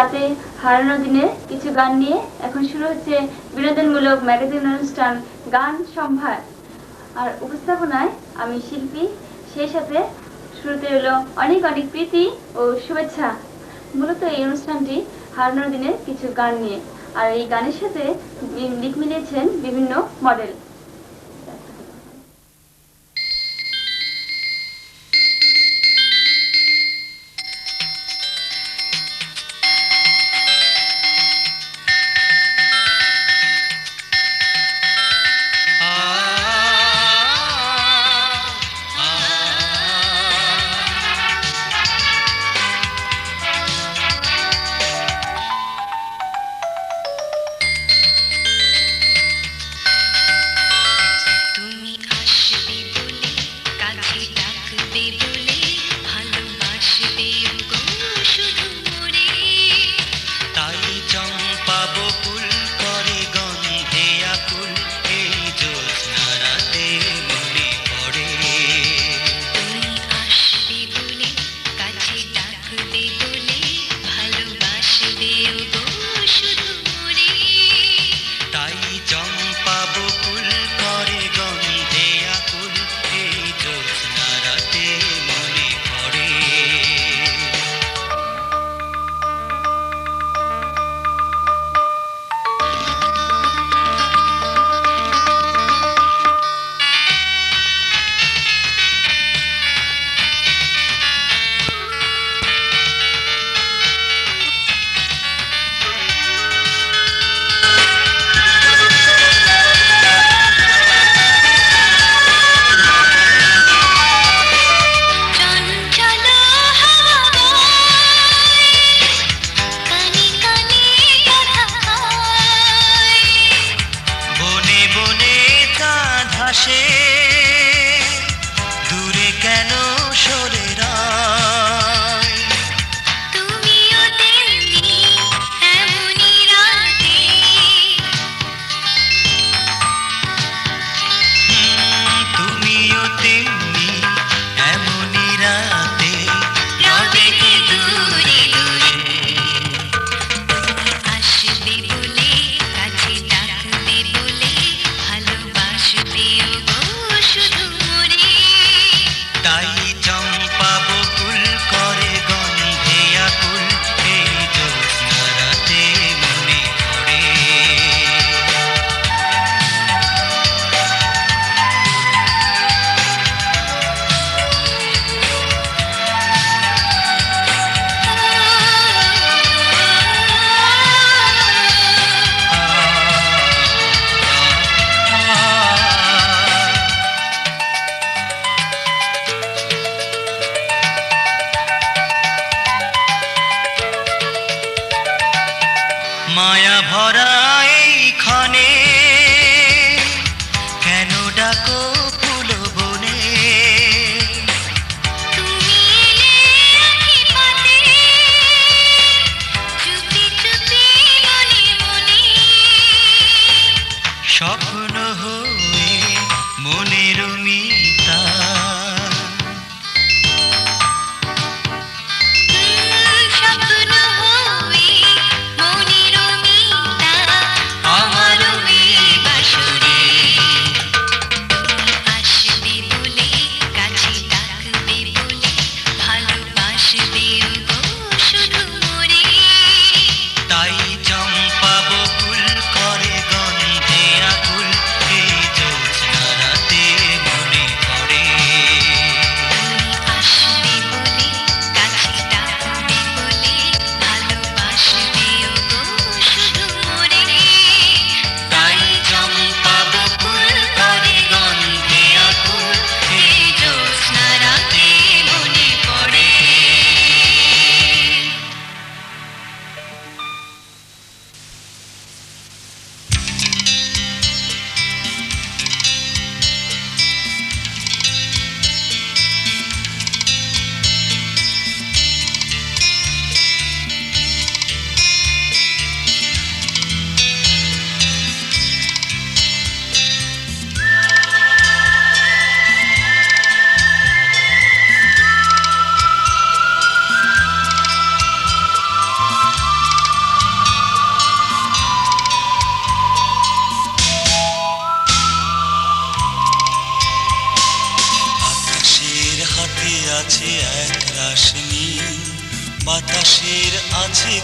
রাতে হারানো দিনে কিছু গান নিয়ে এখন শুরু হচ্ছে বিনোদনমূলক ম্যাগাজিন অনুষ্ঠান গান সম্ভার। আর উপস্থাপনায় আমি শিল্পী, সেই সাথে শুরুতে হলো অনেক অনেক প্রীতি ও শুভেচ্ছা। মূলত এই অনুষ্ঠানটি হারানোর দিনের কিছু গান নিয়ে। আর এই গানের সাথে লিখ মিলিয়েছেন বিভিন্ন মডেল।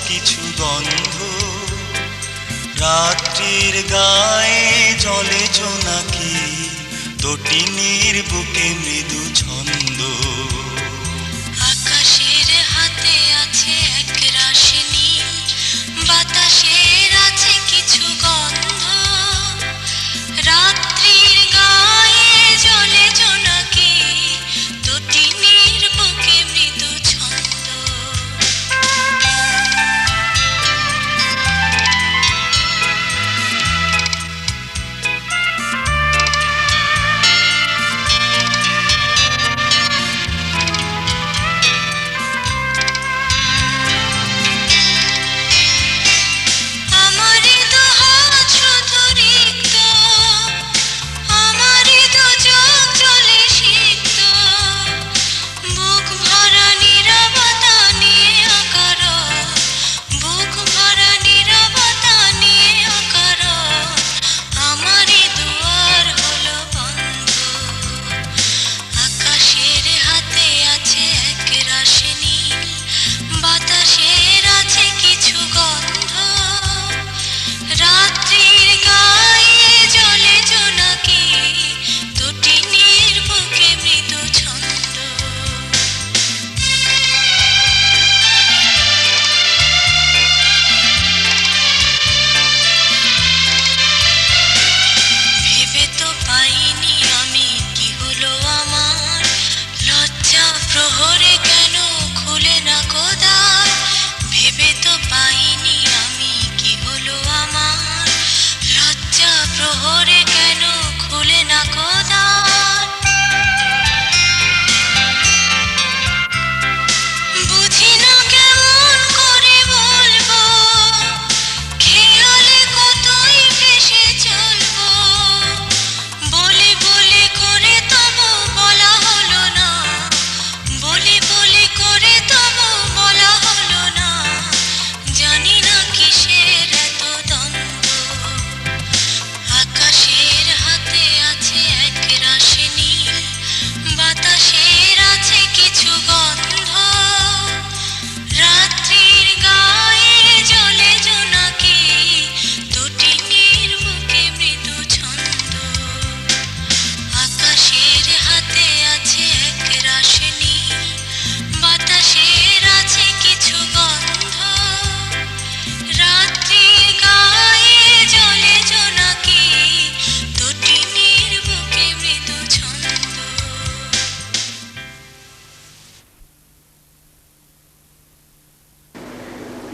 কিছু গন্ধ রাত্রির গায়ে জলে নাকি তটিনীর বুকে মৃদু ছন্দ।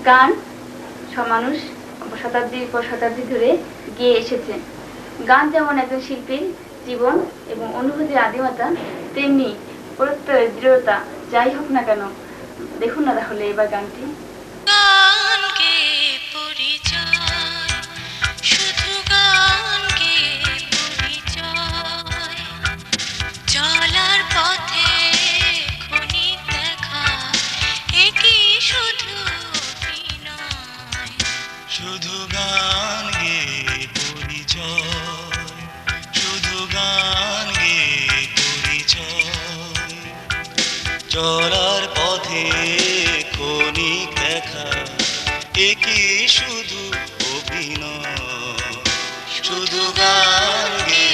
গান মানুষ শতাব্দীর পর শতাব্দী ধরে গিয়ে এসেছে। গান যেমন একজন শিল্পীর জীবন এবং অনুভূতির আদিমতা, তেমনি প্রত্যয়ের দৃঢ়তা, যাই হোক না কেন, দেখুন না তাহলে এবার গানটি। চলার পথে কণিক দেখা। একই শুধু অভিনয়? শুধু গান গে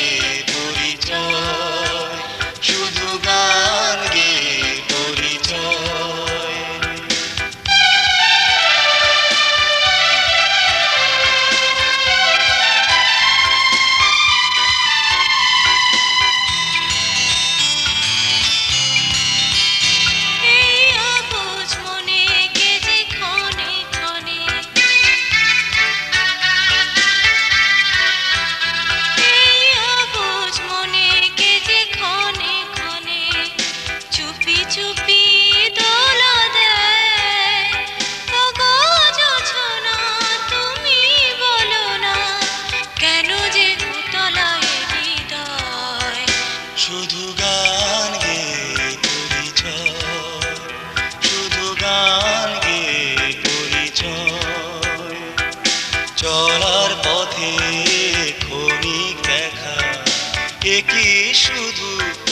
কি শুধু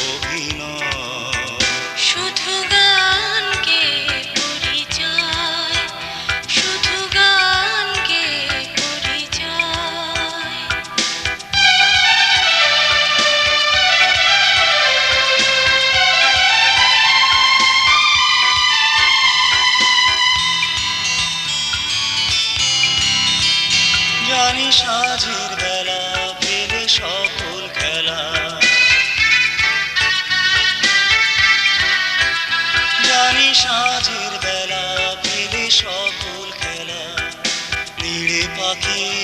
অভিনয়? শুধু গা পাখি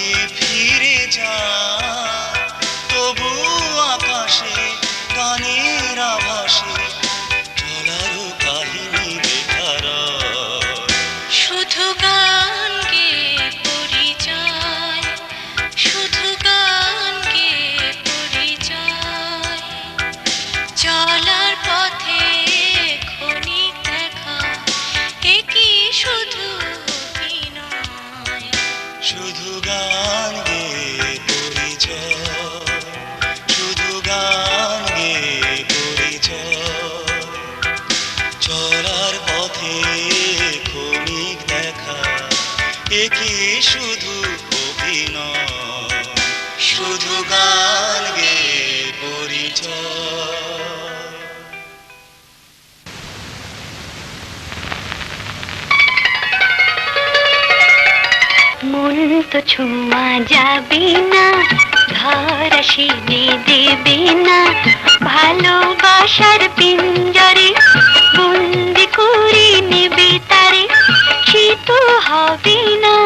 তো ছোঁয়া যাবে না, ঘর আসিনে দেবে না। ভালোবাসার পিঞ্জরে বন্দি করে নেবে তারে, সে তো হবে না।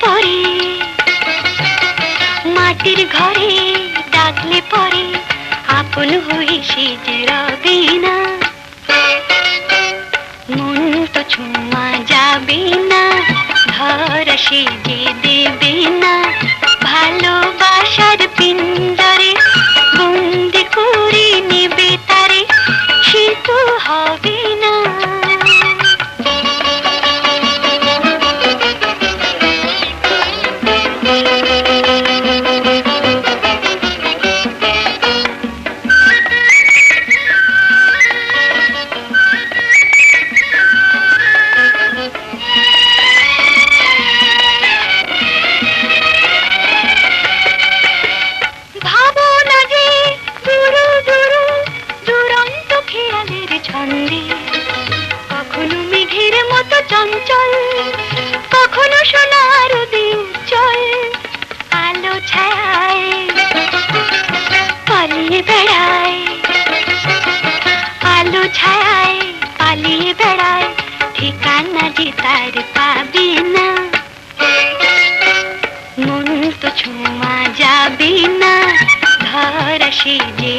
পরে মাটির ঘরে ডাকলে পরে আপন হয়ে সে যে না। মন তো ছোঁয়া যাবে না, ধর সে দেবে না। ভালোবাসার পিঞ্জরে বন্দি করে নেবে তারে, সে তো হবে না। ঘর সে যে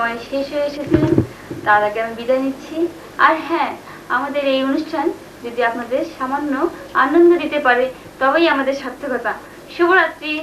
সময় শেষ হয়ে এসেছে, তার আগে আমি বিদায় নিচ্ছি। আর হ্যাঁ আমাদের এই অনুষ্ঠান যদি আপনাদের সামান্য আনন্দ দিতে পারে, তবেই আমাদের সার্থকতা। শুভরাত্রি।